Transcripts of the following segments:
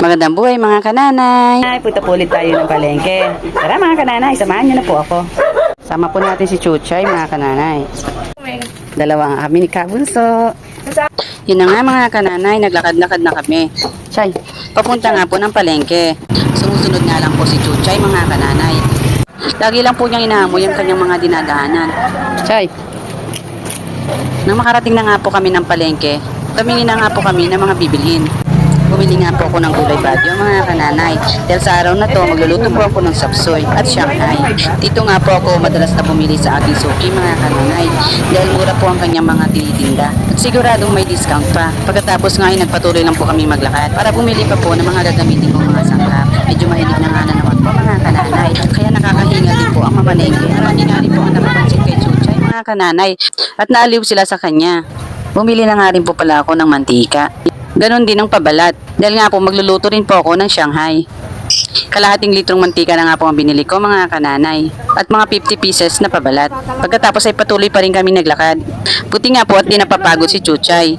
magandang buhay mga kananay. Ay, punta po ulit tayo ng palengke. Tara mga kananay, samahan niyo na po ako. Sama po natin si Chuchay mga kananay. Dalawa nga kami ni Kabunso. Yun na nga mga kananay, naglakad-lakad na kami. Chay, papunta nga po ng palengke. Sumusunod nga lang po si Chuchay mga kananay. Lagi lang po niyang inaamoy ang kanyang mga dinadaanan. Chay, nang makarating na nga po kami ng palengke, tumingin na nga po kami ng mga bibilhin. Bumili nga po ako ng gulay bagyo mga kananay. Dahil sa araw na to, magluluto po ako ng sapsoy at Shanghai. Dito nga po ako madalas na bumili sa aking suki mga kananay. Dahil mura po ang kanyang mga tinitinda. At siguradong may discount pa. Pagkatapos nga ay nagpatuloy lang po kami maglakad para bumili pa po ng mga gagamitin kong mga sangkap. Medyo mahilig na nga na naman po mga kananay. Kaya nakakahinga din po ang mamalengke. Marami nga rin po ang napapansin kay Chuchay mga kananay. At naaliw sila sa kanya. Bumili na nga rin po pala ako ng mantika. Ganon din ang pabalat. Dahil nga po magluluto rin po ako ng Shanghai. Kalahating litrong mantika na nga po ang binili ko mga kananay. At mga 50 pieces na pabalat. Pagkatapos ay patuloy pa rin kami naglakad. Buti nga po at di napapagod si Chuchay.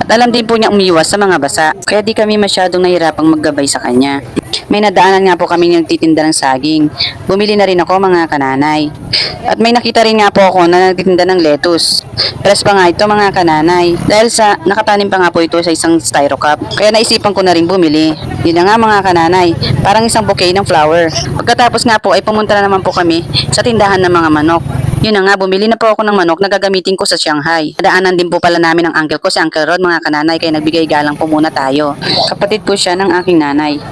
At alam din po niya umiwas sa mga basa. Kaya di kami masyadong nahirapang maggabay sa kanya. May nadaanan nga po kami nagtitinda ng saging. Bumili na rin ako mga kananay. At may nakita rin nga po ako na nagtitinda ng lettuce. Press pa nga ito mga kananay. Dahil sa nakatanim pa nga po ito sa isang styro cup. Kaya naisipan ko na rin bumili. Yun na nga mga kananay. Parang isang bouquet ng flower. Pagkatapos nga po ay pumunta na naman po kami sa tindahan ng mga manok. Yun na nga, bumili na po ako ng manok na gagamitin ko sa Shanghai. Daanan din po pala namin ang uncle ko, si Uncle Rod, mga kananay, kaya nagbigay galang po muna tayo. Kapatid po siya ng aking nanay.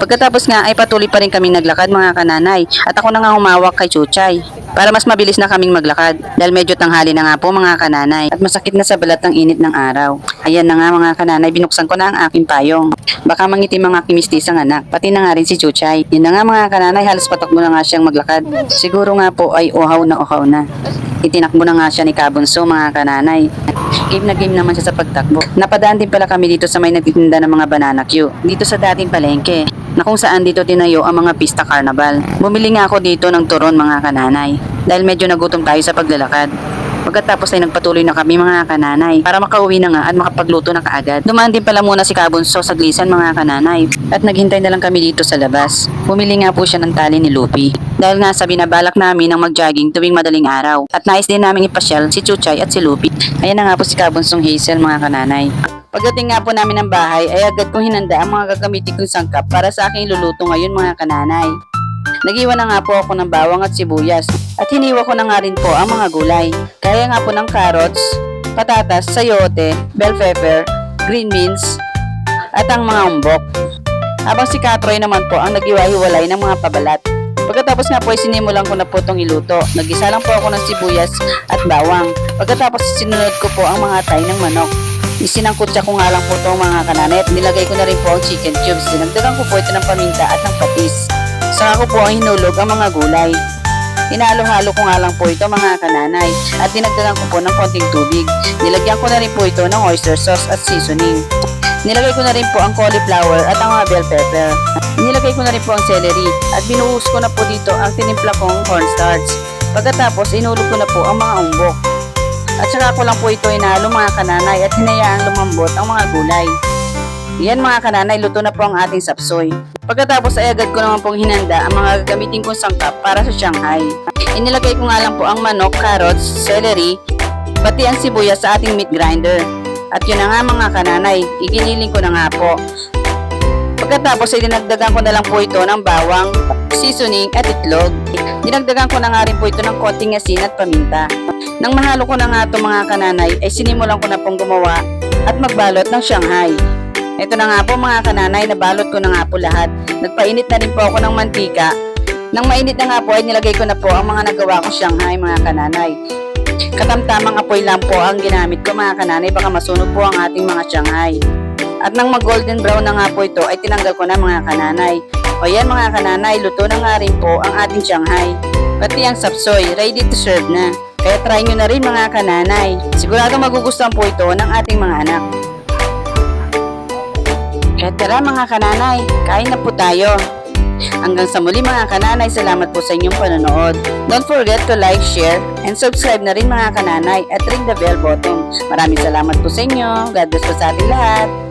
Pagkatapos nga ay patuloy pa rin kaming naglakad mga kananay at ako na nga humawak kay Chuchay para mas mabilis na kaming maglakad dahil medyo tanghali na nga po mga kananay at masakit na sa balat ng init ng araw. Ayan na nga mga kananay, binuksan ko na ang aking payong. Baka mangitim ang aking mistisang anak, pati na nga rin si Chuchay. Yun na nga mga kananay, halos patakbo na nga siyang maglakad. Siguro nga po ay uhaw na uhaw na. Itinakbo na nga siya ni Kabunso mga kananay. Game na game naman siya sa pagtakbo. Napadaan din pala kami dito sa may nagtitinda ng mga banana queue. Dito sa dating palengke na kung saan dito tinayo ang mga pista carnival. Bumili nga ako dito ng turon mga kananay dahil medyo nagutom tayo sa paglalakad. Pagkatapos ay nagpatuloy na kami mga kananay para makauwi na nga at makapagluto na kaagad. Dumaan din pala muna si Kabunso sa glisan mga kananay at naghintay na lang kami dito sa labas. Bumili nga po siya ng tali ni Lupi. Dahil nga sa binabalak namin ng mag-jogging tuwing madaling araw. At nais din namin ipasyal si Chuchay at si Lupi. Ayan na nga po si Kabunsong Hazel mga kananay. Pagdating nga po namin ng bahay ay agad kong hinanda ang mga gagamitin kong sangkap para sa aking luluto ngayon mga kananay. Nagiwan na nga po ako ng bawang at sibuyas at hiniwa ko na nga rin po ang mga gulay. Kaya nga po ng carrots, patatas, sayote, bell pepper, green beans, at ang mga umbok. Habang si Katroy naman po ang nagiwahiwalay ng mga pabalat. Pagkatapos nga po ay sinimulan ko na po itong iluto. Nagisa lang po ako ng sibuyas at bawang. Pagkatapos sinunod ko po ang mga tay ng manok. Isinangkutsa ko nga lang po itong mga kananet. Nilagay ko na rin po ang chicken cubes. Dinagdagan ko po ito ng paminta at ng patis. Saka ko po ang hinulog ang mga gulay. Hinalo-halo ko nga lang po ito mga kananay at dinagdagan ko po ng konting tubig. Nilagyan ko na rin po ito ng oyster sauce at seasoning. Nilagay ko na rin po ang cauliflower at ang mga bell pepper. Nilagay ko na rin po ang celery at binuhos ko na po dito ang tinimpla kong cornstarch. Pagkatapos, inulog ko na po ang mga umbok. At saka ko lang po ito inalo mga kananay at hinayaang lumambot ang mga gulay. Yan mga kananay, luto na po ang ating sapsoy. Pagkatapos ay agad ko naman pong hinanda ang mga gagamitin kong sangkap para sa Shanghai. Inilagay ko nga lang po ang manok, carrots, celery, pati ang sibuyas sa ating meat grinder. At yun na nga mga kananay, iginiling ko na nga po. Pagkatapos ay dinagdagan ko na lang po ito ng bawang, seasoning at itlog. Dinagdagan ko na nga rin po ito ng konting asin at paminta. Nang mahalo ko na nga ito mga kananay, ay sinimulan ko na pong gumawa at magbalot ng Shanghai. Ito na nga po mga kananay, nabalot ko na nga po lahat. Nagpainit na rin po ako ng mantika. Nang mainit na nga po ay nilagay ko na po ang mga nagawa ko Shanghai mga kananay. Katamtamang apoy lang po ang ginamit ko mga kananay, baka masunog po ang ating mga Shanghai. At nang mag golden brown na nga po ito ay tinanggal ko na mga kananay. O yan mga kananay, luto na nga rin po ang ating Shanghai. Pati ang sapsoy, ready to serve na. Kaya try nyo na rin mga kananay. Sigurado magugustuhan po ito ng ating mga anak. Kaya tara mga kananay, kain na po tayo. Hanggang sa muli mga kananay, salamat po sa inyong panonood. Don't forget to like, share, and subscribe na rin mga kananay at ring the bell button. Maraming salamat po sa inyo. God bless po sa ating lahat.